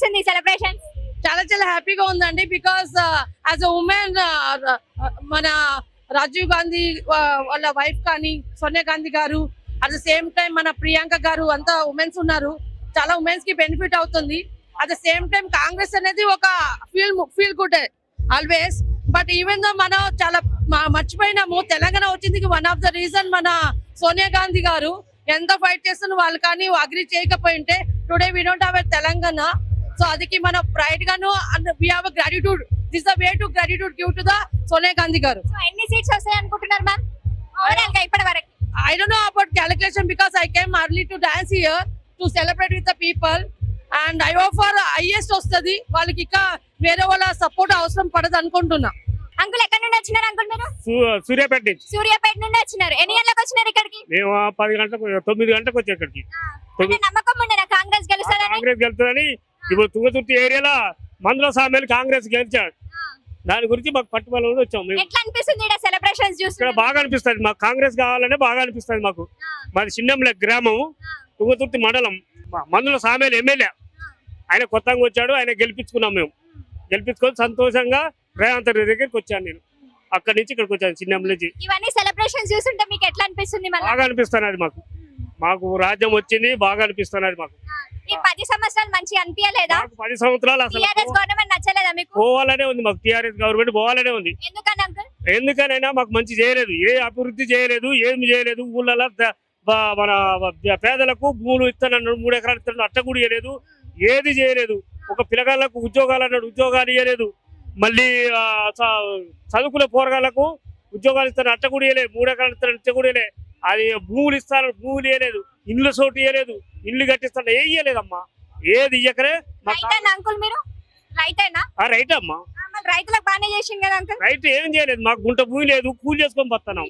Celebration చాలా చాలా happy హ్యాపీగా ఉందండి బికాస్ యాజ్ అ ఉమెన్ మన రాజీవ్ గాంధీ వాళ్ళ వైఫ్ కానీ సోనియా గాంధీ గారు అట్ ద సేమ్ టైం మన ప్రియాంక గారు అంతా ఉమెన్స్ ఉన్నారు. చాలా ఉమెన్స్కి బెనిఫిట్ అవుతుంది. At the same time Congress అనేది ఒక feel feel good always but even though మనం చాలా మర్చిపోయినాము తెలంగాణ వచ్చింది వన్ ఆఫ్ ద రీజన్ మన సోనియా గాంధీ గారు ఎంత ఫైట్ చేస్తున్న వాళ్ళు కానీ agree చేయకపోయింటే today we don't have Telangana. So అదికి మనం ప్రైడ్ గాను we have gratitude this the way to gratitude give to the Sonia Gandhi garu. So ఎన్ని సీట్స్ వస్తాయి అనుకుంటున్నారు మ్యామ్ ఓవరాల్గా ఇప్పటి వరకు don't know about calculation because I came early to dance here to celebrate with the people. And I offer highest వస్తుంది. వాళ్ళకి ఇంకా వేరే వాళ్ళ సపోర్ట్ అవసరం పడదు అనుకుంటున్నా. అంకుల్ ఎక్కడి నుండి వచ్చినారు అంకుల్ మీరు? సూర్యాపేట నుంచి. సూర్యాపేట నుండి వచ్చినారు. ఎన్ని గంటలకు వచ్చినారు ఇక్కడికి? మేము పది గంటలకు తొమ్మిది గంటలకు వచ్చి ఇక్కడికి. నమ్మకం ఉండేనా కాంగ్రెస్ గెలుస్తారని కాంగ్రెస్ ఇప్పుడు తుంగతుర్తి ఏరియాలో మందుల సామెలు కాంగ్రెస్ గెలిచాడు. దాని గురించి మాకు పట్టుబల వచ్చాం అనిపిస్తుంది ఇక్కడ బాగా అనిపిస్తుంది. మాకు కాంగ్రెస్ కావాలనే బాగా అనిపిస్తుంది మాకు. మాది చిన్నంల గ్రామం తుంగతుర్తి మండలం. మందుల సామేలు ఎమ్మెల్యే. ఆయన కొత్తగా వచ్చాడు. ఆయన గెలిపించుకున్నాం మేము. గెలిపించుకొని సంతోషంగా రేవంత్ రెడ్డి దగ్గరికి వచ్చాను నేను. అక్కడి నుంచి ఇక్కడికి వచ్చాను చిన్నం నుంచి. అనిపిస్తుంది బాగా అనిపిస్తున్నది మాకు. మాకు రాజ్యం వచ్చింది బాగా అనిపిస్తున్నది మాకు. ఈ పది సంవత్సరాలు మంచి అనిపించలేదా? మాకు పది సంవత్సరాలు అసలు టిఆర్ఎస్ గవర్నమెంట్ నచ్చలేదా మీకు? పోవాలనే ఉంది మాకు టీఆర్ఎస్ గవర్నమెంట్ పోవాలనే ఉంది. ఎందుకని అంకుల్? ఎందుకనైనా మాకు మంచి చేయలేదు ఏ అభివృద్ధి చేయలేదు ఏమి చేయలేదు ఊళ్ళలో మన పేదలకు భూములు ఇస్తానన్నాడు మూడు ఎకరాలు ఇస్తాడు అట్ట కూడా ఇవ్వలేదు ఏది చేయలేదు. ఒక పిల్లగాళ్ళకు ఉద్యోగాలు అన్నాడు ఉద్యోగాలు ఇవ్వలేదు మళ్ళీ చదువుకునే పోరగాళ్ళకు ఉద్యోగాలు ఇస్తాను అట్ట కూడా ఇవ్వలేదు మూడు ఎకరాలు ఇస్తాను అట్ట కూడా ఇవ్వలేదు అది భూములు ఇస్తాను భూములు ఇవ్వలేదు ఇల్లు చోటు ఇవ్వలేదు ఇల్లు కట్టిస్తాను ఏ ఇవ్వలేదమ్మా ఏది ఇయ్యకరే మీరు? రైట్ అమ్మా. రైతులకు బాగానే చేసింది కదా అంకుల్ రైట్ ఏం చేయలేదు మాకు గుంట భూమి లేదు కూలి చేసుకొని బతున్నాం.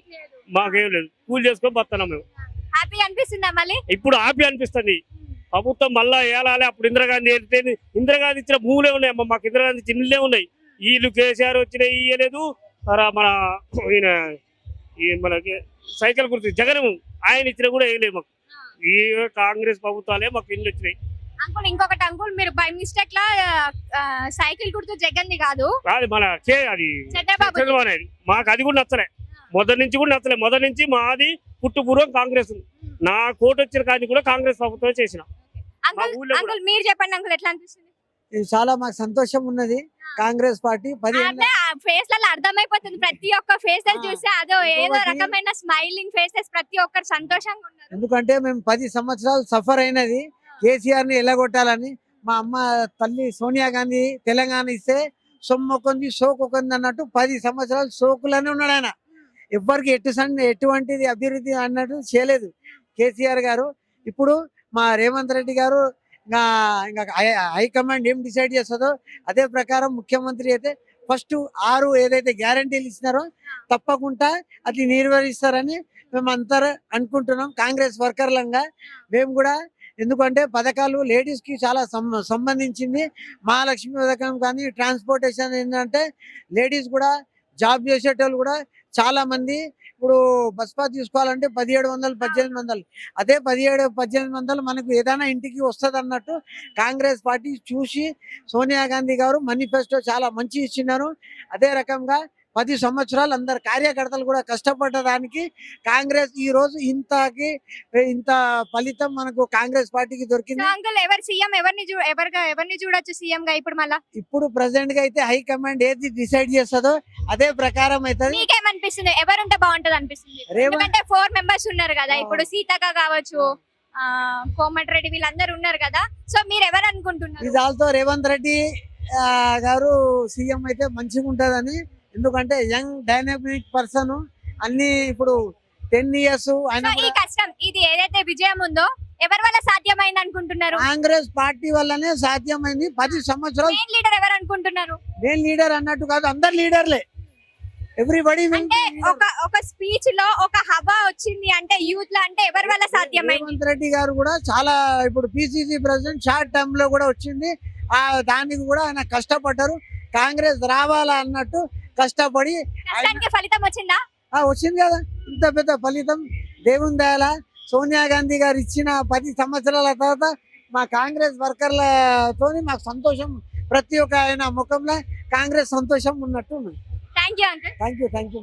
మాకేం లేదు కూలి చేసుకొని బతున్నాం మేము. హ్యాపీ అనిపిస్తుందా మళ్ళీ? ఇప్పుడు ఆపి అనిపిస్తుంది. ప్రభుత్వం మళ్ళా ఏలాలి అప్పుడు ఇందిరాగాంధీ వెళ్తే ఇందిరాగాంధీ ఇచ్చిన భూములే ఉన్నాయి అమ్మ మాకు ఇందిరాగాంధీ ఇళ్ళే ఉన్నాయి. వీళ్ళు కేసీఆర్ వచ్చినాయి ఇయ్యలేదు. మన ఈయన ఈ మనకి సైకిల్ గుర్తు జగన్ ఆయన ఇచ్చిన కూడా వేయలేదు మాకు. ఈ కాంగ్రెస్ ప్రభుత్వాలే మాకు ఇల్లు వచ్చినాయి. అంకుల్ ఇంకొకటి అంకుల్ మీరు బై మిస్టేక్ లా సైకిల్ గుర్తు జగన్ది కాదు. అది మన కే అది చంద్రబాబు మాకు అది కూడా నచ్చలే. మొదటి నుంచి కూడా నచ్చలే. మొదటి నుంచి మాది పుట్టుపూర్వం కాంగ్రెస్ నా కోట వచ్చిన కానీ కూడా కాంగ్రెస్ ప్రభుత్వం చేసిన. అంకుల్ మీరు చెప్పండి అంకుల్ ఎట్లా అనిపిస్తుంది? ఇది చాలా మాకు సంతోషం ఉన్నది. కాంగ్రెస్ పార్టీ పది ఫేస్లలో అర్థమైపోతుంది ప్రతి ఒక్క ఫేసెస్ ఆ, చూస్తే అదో ఏదో రకమైన స్మైలింగ్ ఫేసెస్ ప్రతి ఒక్కరు సంతోషంగా ఉన్నారు ఎందుకంటే మేము పది సంవత్సరాలు సఫర్ అయినది కేసీఆర్ని ఎల్లగొట్టాలని మా అమ్మ తల్లి సోనియా గాంధీ తెలంగాణ ఇస్తే సొమ్మొక్కంది సోకొకంది అన్నట్టు పది సంవత్సరాలు సోకులనే ఉన్నాడు ఆయన ఎవ్వరికి ఎటు ఎటువంటిది అభివృద్ధి అన్నట్టు చేయలేదు కేసీఆర్ గారు ఇప్పుడు మా రేవంత్ రెడ్డి గారు ఇంకా ఇంకా హై- హైకమాండ్ ఏం డిసైడ్ చేస్తుందో అదే ప్రకారం ముఖ్యమంత్రి అయితే ఫస్ట్ ఆరు ఏదైతే గ్యారంటీలు ఇచ్చినారో తప్పకుండా అది నిర్వహిస్తారని మేము అంతా అనుకుంటున్నాం. కాంగ్రెస్ వర్కర్లంగా మేము కూడా ఎందుకంటే పథకాలు లేడీస్కి చాలా సం- సంబంధించింది. మహాలక్ష్మి పథకం కానీ ట్రాన్స్పోర్టేషన్ ఏంటంటే లేడీస్ కూడా జాబ్ చేసేటోళ్ళు కూడా చాలా మంది ఇప్పుడు బస్ పాస్ తీసుకోవాలంటే పదిహేడు వందలు పద్దెనిమిది వందలు. అదే పదిహేడు పద్దెనిమిది వందలు మనకు ఏదైనా ఇంటికి వస్తుంది అన్నట్టు కాంగ్రెస్ పార్టీ చూసి సోనియా గాంధీ గారు మేనిఫెస్టో చాలా మంచి ఇచ్చినారు. అదే రకంగా పది సంవత్సరాలు అందరు కార్యకర్తలు కూడా కష్టపడడానికి కాంగ్రెస్ ఈ రోజు ఇంతకి ఇంత ఫలితం మనకు కాంగ్రెస్ పార్టీకి దొరికింది. అంకుల్ ఎవరు సీఎం? ఎవరిని ఎవరిగా ఎవరిని చూడొచ్చు సీఎం గా ఇప్పుడు మళ్ళా? ఇప్పుడు ప్రెసెంట్గా అయితే హైకమాండ్ ఏది డిసైడ్ చేస్తుందో అదే ప్రకారం అవుతుంది. మీకేమనిపిస్తుంది? ఎవరుంటే బాగుంటది అనిపిస్తుంది ఎందుకంటే ఫోర్ మెంబర్స్ ఉన్నారు కదా. ఇప్పుడు సీతక్క కావచ్చు ఆ కోమటిరెడ్డి వీళ్ళందరూ ఉన్నారు కదా సో మీరు ఎవరు అనుకుంటున్నారు ఇది ఆల్తో రేవంత్ రెడ్డి గారు సీఎం అయితే మంచిగా ఉంటదని ఎందుకంటే యంగ్ డైనమిక్ పర్సన్ అన్ని ఇప్పుడు టెన్ ఇయర్స్ ఆయన ఈ కష్టం ఇది ఏదైతే విజయం ఉందో ఎవరి వల్ల సాధ్యమైంది అనుకుంటున్నారు? కాంగ్రెస్ పార్టీ వల్లనే సాధ్యమైంది. పది సంవత్సరాలు మెయిన్ లీడర్ ఎవరు అనుకుంటున్నారు? నేను లీడర్ అన్నట్టు కాదు అందరు లీడర్లే. ఎవ్రీబడి అంటే ఒక ఒక స్పీచ్లో ఒక హవా వచ్చింది అంటే యూత్లో అంటే ఎవరి వల్ల సాధ్యమైంది? రేవంత్ రెడ్డి గారు కూడా చాలా ఇప్పుడు పిసిసి ప్రెసిడెంట్ షార్ట్ టర్మ్లో కూడా వచ్చింది. ఆ దానికి కూడా ఆయన కష్టపడ్డారు. కాంగ్రెస్ రావాలా అన్నట్టు కష్టపడి ఫలితం వచ్చిందా? ఆ వచ్చింది కదా. ఇంత పెద్ద ఫలితం దేవుని దయాల సోనియా గాంధీ గారు ఇచ్చిన పది సంవత్సరాల తర్వాత మా కాంగ్రెస్ వర్కర్లతోని మాకు సంతోషం ప్రతి ఒక్క ఆయన ముఖంలో కాంగ్రెస్ సంతోషం ఉన్నట్టు thank you thank you thank you